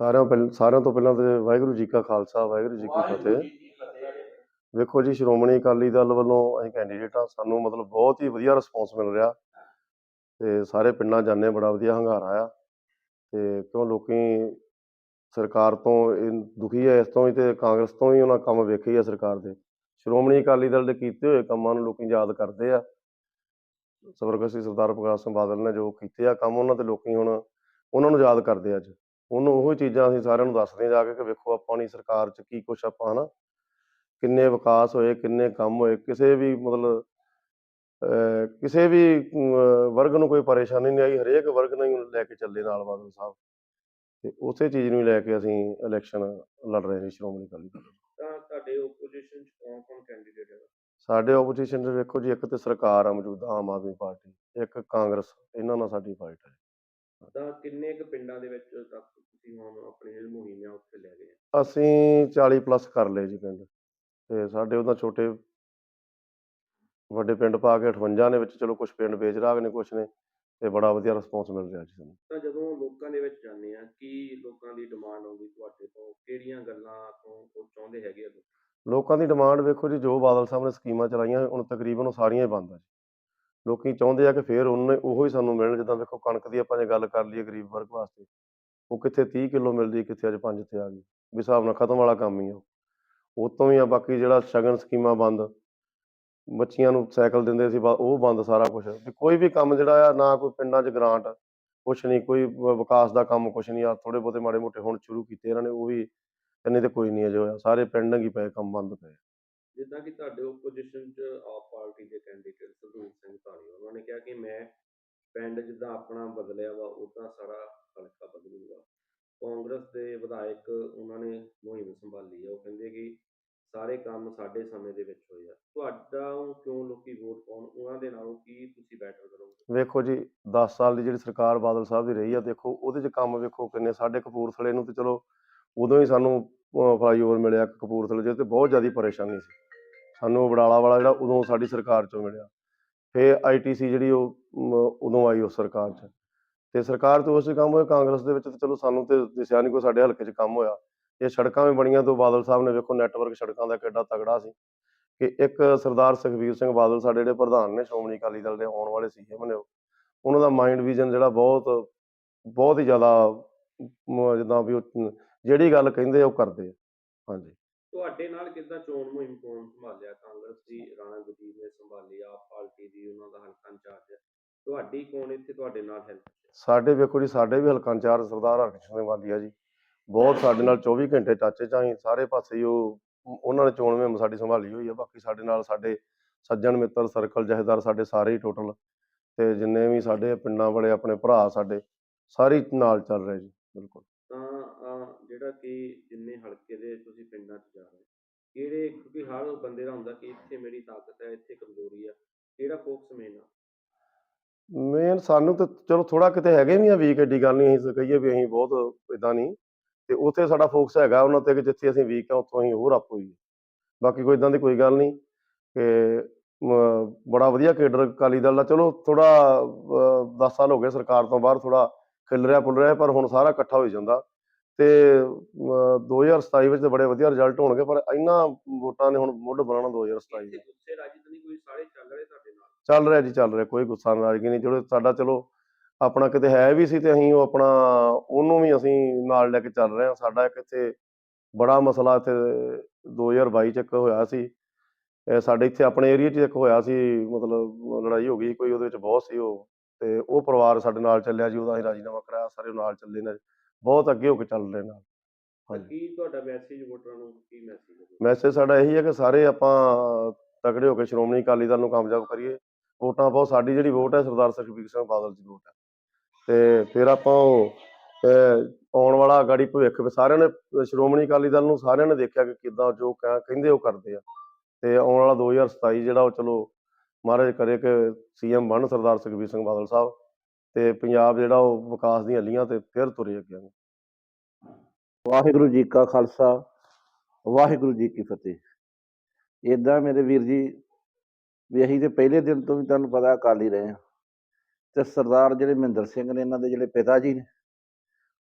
ਸਾਰਿਆਂ ਪਹਿਲ ਸਾਰਿਆਂ ਤੋਂ ਪਹਿਲਾਂ ਤੇ ਵਾਹਿਗੁਰੂ ਜੀ ਕਾ ਖਾਲਸਾ ਵਾਹਿਗੁਰੂ ਜੀ ਕੀ ਫਤਿਹ। ਵੇਖੋ ਜੀ ਸ਼੍ਰੋਮਣੀ ਅਕਾਲੀ ਦਲ ਵੱਲੋਂ ਅਸੀਂ ਕੈਂਡੀਡੇਟ ਆ ਸਾਨੂੰ ਮਤਲਬ ਬਹੁਤ ਹੀ ਵਧੀਆ ਰਿਸਪੌਂਸ ਮਿਲ ਰਿਹਾ। ਤੇ ਸਾਰੇ ਪਿੰਡਾਂ ਜਾਂਦੇ ਬੜਾ ਵਧੀਆ ਹੰਗਾਰਾ ਆ। ਤੇ ਕਿਉਂ ਲੋਕੀ ਸਰਕਾਰ ਤੋਂ ਇਹ ਦੁਖੀ ਹੈ ਇਸ ਤੋਂ ਹੀ ਤੇ ਕਾਂਗਰਸ ਤੋਂ ਹੀ ਉਹਨਾਂ ਕੰਮ ਵੇਖੇ ਆ ਸਰਕਾਰ ਦੇ। ਸ਼੍ਰੋਮਣੀ ਅਕਾਲੀ ਦਲ ਦੇ ਕੀਤੇ ਹੋਏ ਕੰਮਾਂ ਨੂੰ ਲੋਕੀ ਯਾਦ ਕਰਦੇ ਆ। ਸਵਰਗਸੀ ਸਰਦਾਰ ਪ੍ਰਕਾਸ਼ ਸਿੰਘ ਬਾਦਲ ਨੇ ਜੋ ਕੀਤੇ ਆ ਕੰਮ ਉਹਨਾਂ ਤੇ ਲੋਕੀ ਹੁਣ ਉਹਨਾਂ ਨੂੰ ਯਾਦ ਕਰਦੇ ਆ ਅੱਜ। ਉਹਨੂੰ ਉਹੀ ਚੀਜ਼ਾਂ ਅਸੀਂ ਸਾਰਿਆਂ ਨੂੰ ਦੱਸਦੇ ਹਾਂ ਜਾ ਕੇ ਕਿ ਵੇਖੋ ਆਪਾਂ ਦੀ ਸਰਕਾਰ 'ਚ ਕੀ ਕੁਛ ਆਪਾਂ ਹਨਾ ਕਿੰਨੇ ਵਿਕਾਸ ਹੋਏ ਕਿੰਨੇ ਕੰਮ ਹੋਏ ਕਿਸੇ ਵੀ ਮਤਲਬ ਕਿਸੇ ਵੀ ਵਰਗ ਨੂੰ ਕੋਈ ਪਰੇਸ਼ਾਨੀ ਨਹੀਂ ਆਈ ਹਰੇਕ ਵਰਗ ਨੂੰ ਹੀ ਲੈ ਕੇ ਚੱਲੇ ਨਾਲ ਬਾਦਲ ਸਾਹਿਬ। ਤੇ ਉਸੇ ਚੀਜ਼ ਨੂੰ ਹੀ ਲੈ ਕੇ ਅਸੀਂ ਇਲੈਕਸ਼ਨ ਲੜ ਰਹੇ ਹਾਂ ਸ਼੍ਰੋਮਣੀ ਅਕਾਲੀ ਦਲ ਤਾਂ ਤੁਹਾਡੇ ਓਪੋਜੀਸ਼ਨ ਚ ਕੌਣ ਕੌਣ ਕੈਂਡੀਡੇਟ ਹੈਗਾ? ਸਾਡੇ ਆਪੋਜੀਸ਼ਨ 'ਚ ਵੇਖੋ ਜੀ ਇੱਕ ਤੇ ਸਰਕਾਰ ਆ ਮੌਜੂਦਾ ਆਮ ਆਦਮੀ ਪਾਰਟੀ ਇੱਕ ਕਾਂਗਰਸ ਇਹਨਾਂ ਨਾਲ ਸਾਡੀ ਫਾਈਟ ਹੈ। ਤਾਂ ਕਿੰਨੇ ਕੁ ਪਿੰਡਾਂ ਦੇ ਵਿੱਚ ਤੱਕ ਤੁਸੀਂ ਹੁਣ ਆਪਣੀ ਜਿਹੜੀ ਮੁਹਿੰਮ ਆ ਉੱਥੇ ਲੈ ਗਏ ਆ? ਅਸੀਂ 40 ਪਲੱਸ ਕਰ ਲਏ ਜੀ ਪਿੰਡ ਤੇ ਸਾਡੇ ਉਹਦਾ ਛੋਟੇ ਵੱਡੇ ਪਿੰਡ ਪਾ ਕੇ 58 ਦੇ ਵਿੱਚ ਚਲੋ ਕੁਝ ਪਿੰਡ ਵੇਚ ਰਾਗ ਨੇ ਕੁਝ ਨੇ ਤੇ ਬੜਾ ਵਧੀਆ ਰਿਸਪੌਂਸ ਮਿਲ ਰਿਹਾ ਜੀ ਸਾਨੂੰ ਤਾਂ ਜਦੋਂ ਲੋਕਾਂ ਦੇ ਵਿੱਚ ਜਾਂਦੇ ਆ ਕੀ ਲੋਕਾਂ ਦੀ ਡਿਮਾਂਡ ਆਉਂਦੀ ਤੁਹਾਡੇ ਤੋਂ ਕਿਹੜੀਆਂ ਗੱਲਾਂ ਤੋਂ ਉਹ ਚਾਹੁੰਦੇ ਹੈਗੇ ਆ? ਲੋਕਾਂ ਦੀ ਡਿਮਾਂਡ ਵੇਖੋ ਜੀ ਜੋ ਬਾਦਲ ਸਾਹਿਬ ਨੇ ਸਕੀਮਾਂ ਚਲਾਈਆਂ ਹੁਣ ਤਕਰੀਬਨ ਉਹ ਸਾਰੀਆਂ ਹੀ ਬੰਦ ਆ ਜੀ ਲੋਕੀ ਚਾਹੁੰਦੇ ਆ ਕਿ ਫੇਰ ਉਹਨੇ, ਉਹੋ ਹੀ ਸਾਨੂੰ ਮਿਲਣ, ਜਿੱਦਾਂ ਵੇਖੋ ਕਣਕ ਦੀ ਆਪਾਂ ਜੇ ਗੱਲ ਕਰ ਲਈਏ ਗਰੀਬ ਵਰਗ ਵਾਸਤੇ, ਉਹ ਕਿੱਥੇ 30 ਕਿਲੋ ਮਿਲਦੀ ਕਿੱਥੇ ਅੱਜ 5 ਤੇ ਆ ਗਈ, ਵੀ ਹਿਸਾਬ ਨਾਲ ਖਤਮ ਵਾਲਾ ਕੰਮ ਹੀ ਆ ਉਹ। ਉਹ ਤੋਂ ਵੀ ਆ ਬਾਕੀ ਜਿਹੜਾ ਸ਼ਗਨ ਸਕੀਮਾਂ ਬੰਦ, ਬੱਚੀਆਂ ਨੂੰ ਸਾਈਕਲ ਦਿੰਦੇ ਸੀ, ਬਾ- ਉਹ ਬੰਦ ਸਾਰਾ ਕੁਝ ਵੀ ਕੋਈ ਵੀ ਕੰਮ ਜਿਹੜਾ ਆ, ਨਾ ਕੋਈ ਪਿੰਡਾਂ 'ਚ ਗ੍ਰਾਂਟ ਕੁਛ ਨਹੀਂ, ਕੋਈ ਵਿਕਾਸ ਦਾ ਕੰਮ ਕੁਛ ਨਹੀਂ ਆ ਥੋੜੇ ਬਹੁਤੇ ਮਾੜੇ ਮੋਟੇ ਹੁਣ ਸ਼ੁਰੂ ਕੀਤੇ ਇਹਨਾਂ ਨੇ, ਉਹ ਵੀ, ਇੰਨੇ ਤੇ ਕੋਈ ਨਹੀਂ ਅਜੇ ਹੋਇਆ, ਸਾਰੇ ਪਿੰਡ ਹੀ ਪਏ ਕੰਮ ਬੰਦ ਪਏ। ਜਿੱਦਾਂ ਕਿ ਤੁਹਾਡੇ ਓਪੋਜੀਸ਼ਨ ਚ ਆਪ ਪਾਰਟੀ ਦੇ ਕੈਂਡੀਡੇਟ ਸਰਦੂਲ ਸਿੰਘ ਧਾਲੀਵਾਲ ਉਹਨਾਂ ਨੇ ਕਿਹਾ ਕਿ ਮੈਂ ਪਿੰਡ ਜਿੱਦਾਂ ਆਪਣਾ ਬਦਲਿਆ ਵਾ, ਉਦਾਂ ਸਾਰਾ ਹਲਕਾ ਬਦਲੂਗਾ। ਕਾਂਗਰਸ ਦੇ ਵਿਧਾਇਕ ਉਹਨਾਂ ਨੇ ਮੁਹਿੰਮ ਸੰਭਾਲੀ ਆ, ਉਹ ਕਹਿੰਦੇ ਕਿ ਸਾਰੇ ਕੰਮ ਸਾਡੇ ਸਮੇਂ ਦੇ ਵਿੱਚ ਹੋਏ ਆ। ਤੁਹਾਡਾ ਉਹ ਕਿਉਂ ਲੋਕੀ ਵੋਟ ਪਾਉਣ, ਉਹਨਾਂ ਦੇ ਨਾਲੋਂ ਕੀ ਤੁਸੀਂ ਬੈਟਰ ਕਰੋਗੇ? ਵੇਖੋ ਜੀ 10 ਸਾਲ ਦੀ ਜਿਹੜੀ ਸਰਕਾਰ ਬਾਦਲ ਸਾਹਿਬ ਦੀ ਰਹੀ ਆ, ਦੇਖੋ ਉਹਦੇ 'ਚ ਕੰਮ ਵੇਖੋ ਕਿੰਨੇ, ਸਾਡੇ ਕਪੂਰਥਲੇ ਨੂੰ ਤੇ ਚਲੋ ਉਦੋਂ ਹੀ ਸਾਨੂੰ ਫਲਾਈਓਵਰ ਮਿਲਿਆ ਕਪੂਰਥਲੇ 'ਚ, ਤੇ ਬਹੁਤ ਜ਼ਿਆਦਾ ਪਰੇਸ਼ਾਨੀ ਸੀ। ਸਾਨੂੰ ਬੜਾਲਾ ਵਾਲਾ ਜਿਹੜਾ ਉਦੋਂ ਸਾਡੀ ਸਰਕਾਰ 'ਚੋਂ ਮਿਲਿਆ। ਫਿਰ ਆਈਟੀਸੀ ਜਿਹੜੀ ਉਹ ਉਦੋਂ ਆਈ ਉਸ ਸਰਕਾਰ 'ਚ। ਤੇ ਸਰਕਾਰ ਤੋਂ ਉਸ 'ਚ ਕੰਮ ਹੋਇਆ ਕਾਂਗਰਸ ਦੇ ਵਿੱਚ ਤੇ ਚਲੋ ਸਾਨੂੰ ਤੇ ਦਿਸਿਆ ਨਹੀਂ ਕੋਈ ਸਾਡੇ ਹਲਕੇ 'ਚ ਕੰਮ ਹੋਇਆ। ਇਹ ਸੜਕਾਂ ਵੀ ਬਣੀਆਂ ਤੋਂ ਬਾਦਲ ਸਾਹਿਬ ਨੇ ਵੇਖੋ ਨੈਟਵਰਕ ਸੜਕਾਂ ਦਾ ਕਿੱਡਾ ਤਗੜਾ ਸੀ ਕਿ ਇੱਕ ਸਰਦਾਰ ਸੁਖਬੀਰ ਸਿੰਘ ਬਾਦਲ ਸਾਡੇ ਜਿਹੜੇ ਪ੍ਰਧਾਨ ਨੇ, ਸ਼੍ਰੋਮਣੀ ਅਕਾਲੀ ਦਲ ਦੇ ਆਉਣ ਵਾਲੇ ਸੀਐਮ ਨੇ ਉਹ। ਉਹਨਾਂ ਦਾ ਮਾਈਂਡ ਵਿਜ਼ਨ ਜਿਹੜਾ ਬਹੁਤ ਬਹੁਤ ਹੀ ਜ਼ਿਆਦਾ ਜਿੱਦਾਂ ਵੀ ਉਹ ਜਿਹੜੀ ਗੱਲ ਕਹਿੰਦੇ ਉਹ ਕਰਦੇ ਆ। ਹਾਂਜੀ। ਤੁਹਾਡੇ ਨਾਲ ਕਿੱਦਾਂ ਚੋਣ ਮੁਹਿੰਮ ਕੌਣ ਸੰਭਾਲਿਆ? ਕਾਂਗਰਸ ਦੀ ਰਾਣਾ ਗੁਰਜੀਤ ਨੇ ਸੰਭਾਲੀ ਆਪ ਪਾਰਟੀ ਦੀ ਉਹਨਾਂ ਦਾ ਹਲਕਾ ਇੰਚਾਰਜ। ਤੁਹਾਡੀ ਕੌਣ ਇੱਥੇ ਤੁਹਾਡੇ ਨਾਲ ਹੈਲਪ ਸਾਡੇ ਵੇਖੋ ਜੀ ਸਾਡੇ ਵੀ ਹਲਕਾ ਇੰਚਾਰਜ ਸਰਦਾਰ ਹਰਕ੍ਰਿਸ਼ਨ ਸਿੰਘ ਵਾਲੀਆ ਜੀ। ਬਹੁਤ ਸਾਡੇ ਨਾਲ 24 ਘੰਟੇ ਟੱਚ ਚ ਆਹੀਂ ਸਾਰੇ ਪਾਸੇ ਹੀ ਉਹ ਉਹਨਾਂ ਨੇ ਚੋਣ ਮੁਹਿੰਮ ਸਾਡੀ ਸੰਭਾਲੀ ਹੋਈ ਆ। ਬਾਕੀ ਸਾਡੇ ਨਾਲ ਸਾਡੇ ਸੱਜਣ ਮਿੱਤਰ ਸਰਕਲ ਜਥੇਦਾਰ ਸਾਡੇ ਸਾਰੇ ਹੀ ਟੋਟਲ ਤੇ ਜਿੰਨੇ ਵੀ ਸਾਡੇ ਪਿੰਡਾਂ ਵਾਲੇ ਆਪਣੇ ਭਰਾ ਸਾਡੇ ਸਾਰੇ ਨਾਲ ਚੱਲ ਰਹੇ ਜੀ ਬਿਲਕੁਲ। ਜਿਹੜਾ ਕਿ ਜਿੰਨੇ ਹਲਕੇ ਦੇ ਤੁਸੀਂ ਪਿੰਡਾਂ 'ਚ ਜਾ ਰਹੇ ਕਿਹੜੇ ਕਿਉਂਕਿ ਹਰ ਬੰਦੇ ਦਾ ਹੁੰਦਾ ਕਿ ਇੱਥੇ ਮੇਰੀ ਤਾਕਤ ਹੈ, ਇੱਥੇ ਕਮਜ਼ੋਰੀ ਆ, ਕਿਹੜਾ ਫੋਕਸ ਮੇਨ ਆ? ਮੇਨ ਸਾਨੂੰ ਤਾਂ ਚਲੋ ਥੋੜਾ ਕਿਤੇ ਹੈਗੇ ਵੀ ਆ ਵੀਕ ਐਡੀ ਗੱਲ ਨਹੀਂ ਅਸੀਂ ਕਹੀਏ ਵੀ ਅਸੀਂ ਬਹੁਤ ਇਦਾਂ ਨਹੀਂ ਤੇ ਉੱਥੇ ਸਾਡਾ ਫੋਕਸ ਹੈਗਾ ਉਹਨਾਂ ਤੇ ਕਿ ਜਿੱਥੇ ਅਸੀਂ ਵੀਕ ਆ, ਉੱਥੋਂ ਅਸੀਂ ਹੋਰ ਅਪ ਹੋਈਏ ਬਾਕੀ ਕੋਈ ਇਦਾਂ ਦੀ ਕੋਈ ਗੱਲ ਨਹੀਂ ਕਿ ਬੜਾ ਵਧੀਆ ਕੇਡਰ ਅਕਾਲੀ ਦਲ ਦਾ, ਚਲੋ ਥੋੜਾ 10 ਸਾਲ ਹੋ ਗਏ ਸਰਕਾਰ ਤੋਂ ਬਾਹਰ ਥੋੜਾ ਖਿਲ ਰਿਹਾ, ਪੁੱਲ ਰਿਹਾ, ਪਰ ਹੁਣ ਸਾਰਾ ਇਕੱਠਾ ਹੋਈ ਜਾਂਦਾ। ਤੇ ਮ, 2027 ਵਿੱਚ ਤੇ ਬੜੇ ਵਧੀਆ ਰਿਜ਼ਲਟ ਹੋਣਗੇ ਪਰ ਇਹਨਾਂ ਵੋਟਾਂ ਨੇ ਹੁਣ ਮੁੱਢ ਬਣਾਉਣਾ 2027 ਇੱਥੇ ਦੇ। ਗੁੱਸੇ ਰਾਜੀ ਤਾਂ ਨਹੀਂ ਕੋਈ ਸਾਰੇ ਚੱਲ ਰਹੇ ਤੁਹਾਡੇ ਨਾਲ? ਚੱਲ ਰਿਹਾ ਜੀ ਚੱਲ ਰਿਹਾ ਕੋਈ ਗੁੱਸਾ ਨਾਰਾਜ਼ਗੀ ਨਹੀਂ। ਚਲੋ ਸਾਡਾ ਚਲੋ ਆਪਣਾ ਕਿਤੇ ਹੈ ਵੀ ਸੀ ਤੇ ਅਸੀਂ ਉਹ ਆਪਣਾ ਉਹਨੂੰ ਵੀ ਅਸੀਂ ਨਾਲ ਲੈ ਕੇ ਚੱਲ ਰਹੇ ਹਾਂ। ਸਾਡਾ ਇੱਕ ਇੱਥੇ ਬੜਾ ਮਸਲਾ ਇੱਥੇ 2022 ਚ ਇੱਕ ਹੋਇਆ ਸੀ। ਸਾਡੇ ਇੱਥੇ ਆਪਣੇ ਏਰੀਆ 'ਚ ਇੱਕ ਹੋਇਆ ਸੀ ਮਤਲਬ ਲੜਾਈ ਹੋ ਗਈ ਕੋਈ ਉਹਦੇ ਵਿੱਚ ਬਹੁਤ ਸੀ ਉਹ। ਤੇ ਉਹ ਪਰਿਵਾਰ ਸਾਡੇ ਨਾਲ ਚੱਲਿਆ ਜੀ ਉਹਦਾ ਅਸੀਂ ਰਾਜੀਨਾਮਾ ਕਰਾਇਆ ਸਾਰੇ ਨਾਲ ਚੱਲੇ ਨੇ। ਬਹੁਤ ਅੱਗੇ ਹੋ ਕੇ ਚੱਲ ਰਹੇ ਨਾਲ। ਹਾਂਜੀ। ਕੀ ਤੁਹਾਡਾ ਮੈਸੇਜ ਵੋਟਰਾਂ ਨੂੰ ਕੀ ਮੈਸੇਜ ਹੈ ਮੈਸੇਜ ਸਾਡਾ ਇਹੀ ਹੈ ਕਿ ਸਾਰੇ ਆਪਾਂ ਤਕੜੇ ਹੋ ਕੇ ਸ਼੍ਰੋਮਣੀ ਅਕਾਲੀ ਦਲ ਨੂੰ ਕਾਮਯਾਬ ਕਰੀਏ। ਵੋਟਾਂ ਪਾਓ ਸਾਡੀ ਜਿਹੜੀ ਵੋਟ ਹੈ ਸਰਦਾਰ ਸੁਖਬੀਰ ਸਿੰਘ ਬਾਦਲ ਦੀ ਵੋਟ ਹੈ। ਤੇ ਫਿਰ ਆਪਾਂ ਉਹ ਆਉਣ ਵਾਲਾ ਗਾੜੀ ਭਵਿੱਖ ਵੀ ਸਾਰਿਆਂ ਨੇ ਸ਼੍ਰੋਮਣੀ ਅਕਾਲੀ ਦਲ ਨੂੰ ਸਾਰਿਆਂ ਨੇ ਦੇਖਿਆ ਕਿ ਕਿੱਦਾਂ ਜੋ ਕਹਿ- ਕਹਿੰਦੇ ਉਹ ਕਰਦੇ ਆ। ਤੇ ਆਉਣ ਵਾਲਾ 2027 ਜਿਹੜਾ ਉਹ ਚਲੋ ਮਹਾਰਾਜ ਕਰੇ ਕਿ ਸੀਐਮ ਬਣ ਸਰਦਾਰ ਸੁਖਬੀਰ ਸਿੰਘ ਬਾਦਲ ਸਾਹਿਬ। ਤੇ ਪੰਜਾਬ ਜਿਹੜਾ ਉਹ ਵਿਕਾਸ ਦੀਆਂ ਲੀਹਾਂ ਤੇ ਫਿਰ ਤੁਰੇ ਅੱਗੇ। ਵਾਹਿਗੁਰੂ ਜੀ ਕਾ ਖਾਲਸਾ, ਵਾਹਿਗੁਰੂ ਜੀ ਕੀ ਫਤਿਹ। ਇਦਾਂ ਮੇਰੇ ਵੀਰ ਜੀ, ਵੀ ਅਸੀਂ ਤੇ ਪਹਿਲੇ ਦਿਨ ਤੋਂ ਵੀ ਤੁਹਾਨੂੰ ਪਤਾ ਅਕਾਲੀ ਰਹੇ ਹਾਂ। ਤੇ ਸਰਦਾਰ ਜਿਹੜੇ ਮਹਿੰਦਰ ਸਿੰਘ ਨੇ ਇਹਨਾਂ ਦੇ ਜਿਹੜੇ ਪਿਤਾ ਜੀ ਨੇ,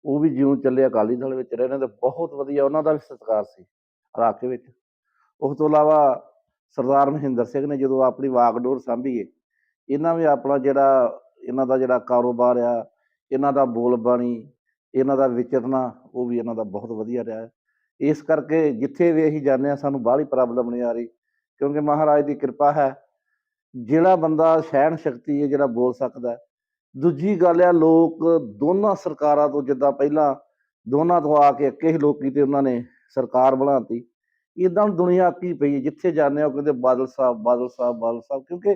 ਉਹ ਵੀ ਜਿਉਂ ਚੱਲੇ ਅਕਾਲੀ ਦਲ ਵਿੱਚ ਰਹੇ ਨੇ ਤੇ ਬਹੁਤ ਵਧੀਆ ਉਹਨਾਂ ਦਾ ਵੀ ਸਤਿਕਾਰ ਸੀ ਇਲਾਕੇ ਵਿੱਚ। ਉਸ ਤੋਂ ਇਲਾਵਾ ਸਰਦਾਰ ਮਹਿੰਦਰ ਸਿੰਘ ਨੇ ਜਦੋਂ ਆਪਣੀ ਵਾਗਡੋਰ ਸਾਂਭੀਏ, ਇਹਨਾਂ ਵੀ ਆਪਣਾ ਜਿਹੜਾ, ਇਹਨਾਂ ਦਾ ਜਿਹੜਾ ਕਾਰੋਬਾਰ ਆ, ਇਹਨਾਂ ਦਾ ਬੋਲ ਬਾਣੀ ਇਹਨਾਂ ਦਾ ਵਿਚਰਨਾ, ਉਹ ਵੀ ਇਹਨਾਂ ਦਾ ਬਹੁਤ ਵਧੀਆ ਰਿਹਾ ਇਸ ਕਰਕੇ ਜਿੱਥੇ ਵੀ ਅਸੀਂ ਜਾਂਦੇ ਹਾਂ, ਸਾਨੂੰ ਬਾਹਲੀ ਪ੍ਰੋਬਲਮ ਨਹੀਂ ਆ ਰਹੀ, ਕਿਉਂਕਿ ਮਹਾਰਾਜ ਦੀ ਕਿਰਪਾ ਹੈ, ਜਿਹੜਾ ਬੰਦਾ ਸਹਿਣ ਸ਼ਕਤੀ ਹੈ, ਜਿਹੜਾ ਬੋਲ ਸਕਦਾ ਦੂਜੀ ਗੱਲ ਆ, ਲੋਕ ਦੋਨਾਂ ਸਰਕਾਰਾਂ ਤੋਂ ਜਿੱਦਾਂ ਪਹਿਲਾਂ, ਦੋਨਾਂ ਤੋਂ ਆ ਕੇ ਇੱਕੇ ਹੀ ਲੋਕੀ ਤੇ ਉਹਨਾਂ ਨੇ ਸਰਕਾਰ ਬਣਾਤੀ। ਇਦਾਂ ਦੁਨੀਆ ਕੀ ਪਈ ਜਿੱਥੇ ਜਾਂਦੇ ਆ ਉਹ ਕਹਿੰਦੇ ਬਾਦਲ ਸਾਹਿਬ ਬਾਦਲ ਸਾਹਿਬ ਬਾਦਲ ਸਾਹਿਬ, ਕਿਉਂਕਿ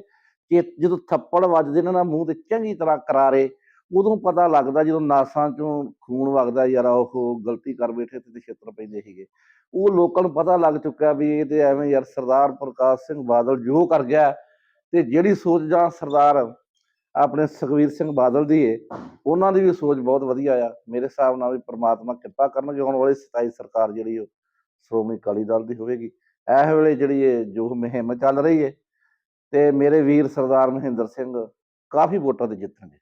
ਜੇ ਜਦੋਂ ਥੱਪੜ ਵੱਜਦੇ ਨੇ ਨਾ, ਮੂੰਹ ਤੇ ਚੰਗੀ ਤਰ੍ਹਾਂ ਕਰਾਰੇ ਉਦੋਂ ਪਤਾ ਲੱਗਦਾ ਜਦੋਂ ਨਾਸਾਂ ਚੋਂ ਖੂਨ ਵਗਦਾ ਯਾਰ ਉਹ ਗਲਤੀ ਕਰ ਬੈਠੇ ਤੇ ਛੇਤਰ ਪੈਂਦੇ ਸੀਗੇ। ਉਹ ਲੋਕਾਂ ਨੂੰ ਪਤਾ ਲੱਗ ਚੁੱਕਿਆ ਵੀ ਇਹ ਤੇ ਐਵੇਂ ਯਾਰ ਸਰਦਾਰ ਪ੍ਰਕਾਸ਼ ਸਿੰਘ ਬਾਦਲ ਜੋ ਕਰ ਗਿਆ ਤੇ ਜਿਹੜੀ ਸੋਚ ਜਾਂ ਸਰਦਾਰ ਆਪਣੇ ਸੁਖਵੀਰ ਸਿੰਘ ਬਾਦਲ ਦੀ ਏ, ਉਹਨਾਂ ਦੀ ਵੀ ਸੋਚ ਬਹੁਤ ਵਧੀਆ ਆ। ਮੇਰੇ ਹਿਸਾਬ ਨਾਲ ਵੀ ਪ੍ਰਮਾਤਮਾ ਕਿਰਪਾ ਕਰਨਗੇ, ਆਉਣ ਵਾਲੀ 27 ਸਰਕਾਰ ਜਿਹੜੀ ਉਹ ਸ਼੍ਰੋਮਣੀ ਅਕਾਲੀ ਦਲ ਦੀ ਹੋਵੇਗੀ। ਇਹ ਵੇਲੇ ਜਿਹੜੀ ਇਹ ਜੋ ਮੁਹਿੰਮ ਚੱਲ ਰਹੀ ਹੈ ਤੇ ਮੇਰੇ ਵੀਰ ਸਰਦਾਰ ਮਹਿੰਦਰ ਸਿੰਘ ਕਾਫੀ ਵੋਟਾਂ ਤੇ ਜਿੱਤਣਗੇ।